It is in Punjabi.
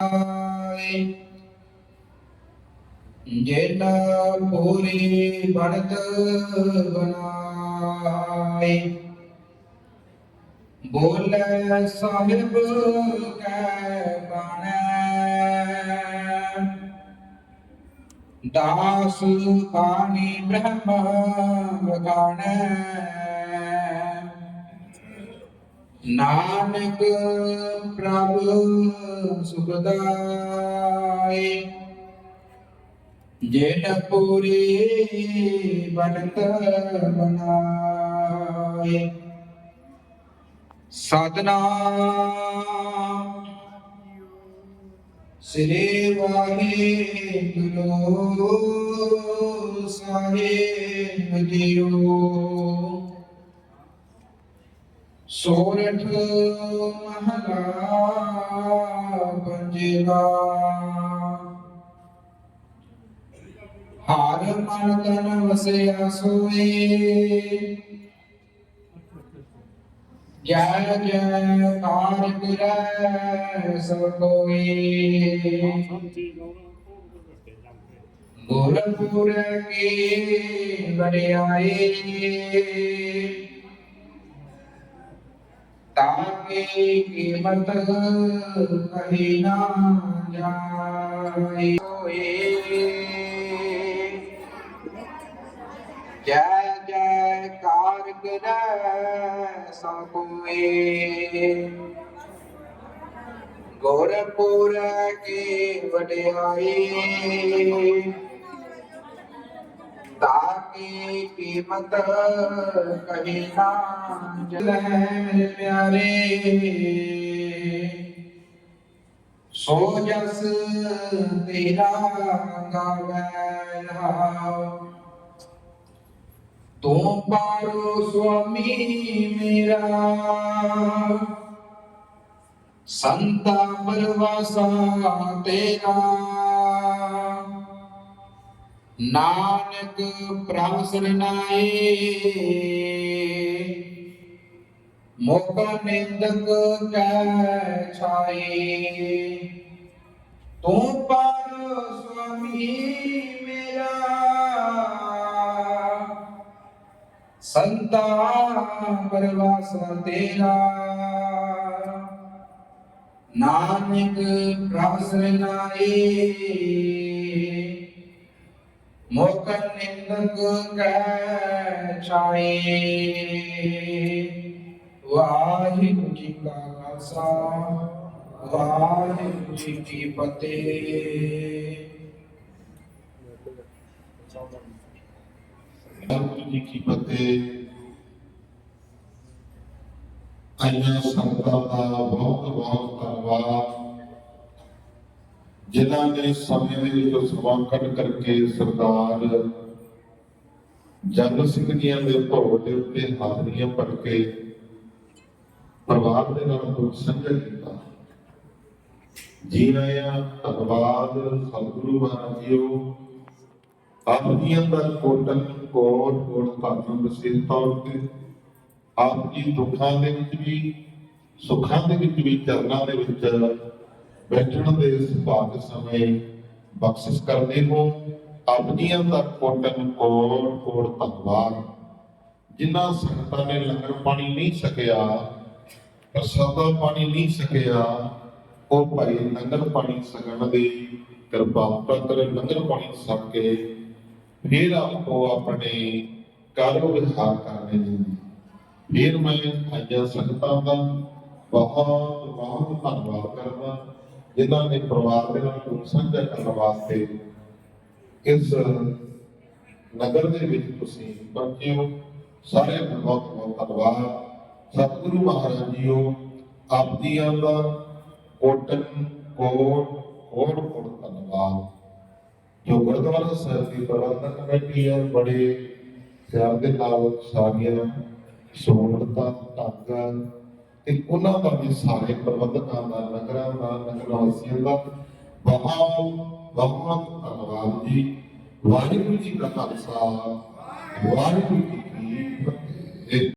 ਆਏ। ਜਿਨ ਪੂਰੀ ਬਣਤ ਬਨਾਏ ਬੋਲੇ ਸਾਹਿਬ ਕੈ ਬਾਣੈ। ਦਾਸ ਬਾਣੀ ਬ੍ਰਹਮ ਵਗਾਣੈ ਨਾਨਕ ਪ੍ਰਭ ਸੁਖਦਾਈ ਜਿਨ ਪੂਰੀ ਬਣਤ ਬਣਾਏ ਸਤਨਾਮ। ਸ੍ਰੀ ਵਾਹਿਗੁਰੂ ਸਾਹਿਬ ਜੀਓ। ਸੋਰਠ ਮਹਲਾ ਪੰਜਵਾ ਹਾਰ ਮਨ ਤਨ ਵਸਿਆ ਸੋਏ। ਜੈ ਜੈ ਕਾਰ ਕਰੈ ਸਭ ਕੋਈ ਗੁਰਪੁਰ ਕੀ ਵਡਿਆਈ ਤਾਕੇ ਕੀਮਤ ਕਹੀ ਨਾ ਜਾਏ ਹੋਏ ਜੈ ਜੈ ਕਾਰ ਕਰੈ ਸਭ ਕੋਏ ਗੁਰਪੁਰ ਕੀ ਵਡਿਆਈ ਤਾਕੀ ਕੀਮਤ ਕਹੀ ਨਾ ਜਲੈ ਮੇਰੇ ਪਿਆਰੇ। ਸੋ ਜਸ ਤੇਰਾ ਗਾਵੈ ਰਹਾਉ। ਤੂੰ ਪਾਰੋ ਸੁਆਮੀ ਮੇਰਾ। ਸੰਤਾ ਪਰਵਾਸਾ ਤੇਰਾ ਨਾਨਕ ਪ੍ਰਭ ਸਰਨਾਏ। ਮੁਖ ਨਿੰਦਕ ਕੈ ਛਾਏ। ਤੂੰ ਪਰ ਸੁਆਮੀ ਮੇਰਾ। ਸੰਤਾ ਪਰਵਾਸ ਤੇਰਾ। ਨਾਨਕ ਪ੍ਰਭ ਸਰਨਾਏ। ਮੁਖ ਨਿੰਦਕ ਕੈ ਛਾਏ। ਵਾਹਿਗੁਰੂ ਜੀ ਕਾ ਖਾਲਸਾ, ਵਾਹਿਗੁਰੂ ਜੀ ਕੀ ਫਤਿਹ। ਵਾਹਿਗੁਰੂ ਜੀ ਕੀ ਫਤਿਹ। ਆਈਆਂ ਸੰਗਤਾਂ ਦਾ ਬਹੁਤ ਬਹੁਤ ਧੰਨਵਾਦ ਜਿਨ੍ਹਾਂ ਨੇ ਸਮੇਂ ਦੇ ਵਿੱਚੋਂ ਸਮਾਂ ਕੱਢ ਕਰਕੇ ਸਰਦਾਰ ਜਨ ਸਿੰਘ ਜੀਆਂ ਦੇ ਭੋਗ ਦੇ ਉੱਤੇ ਹਾਜ਼ਰੀਆਂ ਭਰ ਕੇ ਪਰਿਵਾਰ ਦੇ ਨਾਲ ਦੁੱਖ ਸਾਂਝਾ ਕੀਤਾ। ਜੀ ਆਇਆਂ, ਧੰਨਵਾਦ, ਸਤਿਗੁਰੂ ਮਹਾਰਾਜ ਜੀਓ। ਆਪ ਜੀਆਂ ਦਾ ਕੋਟਨ ਕੋਟ ਕੋਟ ਧੰਨ ਵਿਸ਼ੇਸ਼ ਤੌਰ ਤੇ ਆਪ ਜੀ ਦੁੱਖਾਂ ਦੇ ਵਿੱਚ ਵੀ, ਸੁੱਖਾਂ ਦੇ ਵਿੱਚ ਵੀ, ਚਰਨਾਂ ਦੇ ਵਿੱਚ ਬੈਠਣ ਦੇ ਸੁਭਾਗ ਸਮੇਂ ਬਖਸ਼ਿਸ਼ ਕਰਦੇ ਹੋ, ਆਪਣੀਆਂ ਦਾ ਕੋਟਨ ਕੋਟ ਕੋਟ ਧੰਨਵਾਦ। ਜਿਨ੍ਹਾਂ ਸੰਗਤਾਂ ਨੇ ਲੰਗਰ ਪਾਣੀ ਨਹੀਂ ਸਕਿਆ ਪ੍ਰਸਾਦਾ ਪਾਣੀ ਨਹੀਂ ਸਕਿਆ ਉਹ ਭਾਈ ਲੰਗਰ ਪਾਣੀ ਸਕਣ ਦੀ ਕਿਰਪਾ ਕਰੇ, ਲੰਗਰ ਪਾਣੀ ਛਕ ਕੇ ਫਿਰ ਆਪੋ ਆਪਣੇ ਕਾਰੋ ਵਿਹਾਰ ਕਰਨੇ ਜੀ ਫਿਰ ਮੈਂ ਆਇਆ ਸੰਗਤਾਂ ਦਾ ਬਹੁਤ ਬਹੁਤ ਧੰਨਵਾਦ ਕਰਦਾ। ਜਿਨ੍ਹਾਂ ਨੇ ਪਰਿਵਾਰ ਦੇ ਨਾਲ ਦੁੱਖ ਸਾਂਝਾ ਕਰਨ ਵਾਸਤੇ ਇਸ ਨਗਰ ਦੇ ਵਿੱਚ ਤੁਸੀਂ ਪਹੁੰਚੇ ਹੋ। ਸਾਰਿਆਂ ਦਾ ਬਹੁਤ ਬਹੁਤ ਧੰਨਵਾਦ। ਸਤਿਗੁਰੂ ਮਹਾਰਾਜ ਜੀਓ ਆਪ ਜੀਆਂ ਦਾ ਕੋਟਨ, ਕੋਟ ਕੋਟ ਕੋਟ ਧੰਨਵਾਦ। ਜੋ ਗੁਰਦੁਆਰਾ ਸਾਹਿਬ ਦੀ ਪ੍ਰਬੰਧਕ ਕਮੇਟੀ ਹੈ ਬੜੇ ਪਿਆਰ ਦੇ ਨਾਲ ਸਾਰੀਆਂ ਸਹੂਲਤਾਂ, ਢੰਗ ਤੇ ਉਹਨਾਂ ਦਾ ਵੀ ਸਾਰੇ ਪ੍ਰਬੰਧਕਾਂ ਦਾ, ਨਗਰਾਂ ਦਾ ਨਗਰ ਵਾਸੀਆਂ ਦਾ ਬਹੁਤ ਬਹੁਤ ਧੰਨਵਾਦ ਜੀ। ਵਾਹਿਗੁਰੂ ਜੀ ਕਾ ਖਾਲਸਾ, ਵਾਹਿਗੁਰੂ ਜੀ ਕੀ ਫਤਿਹ।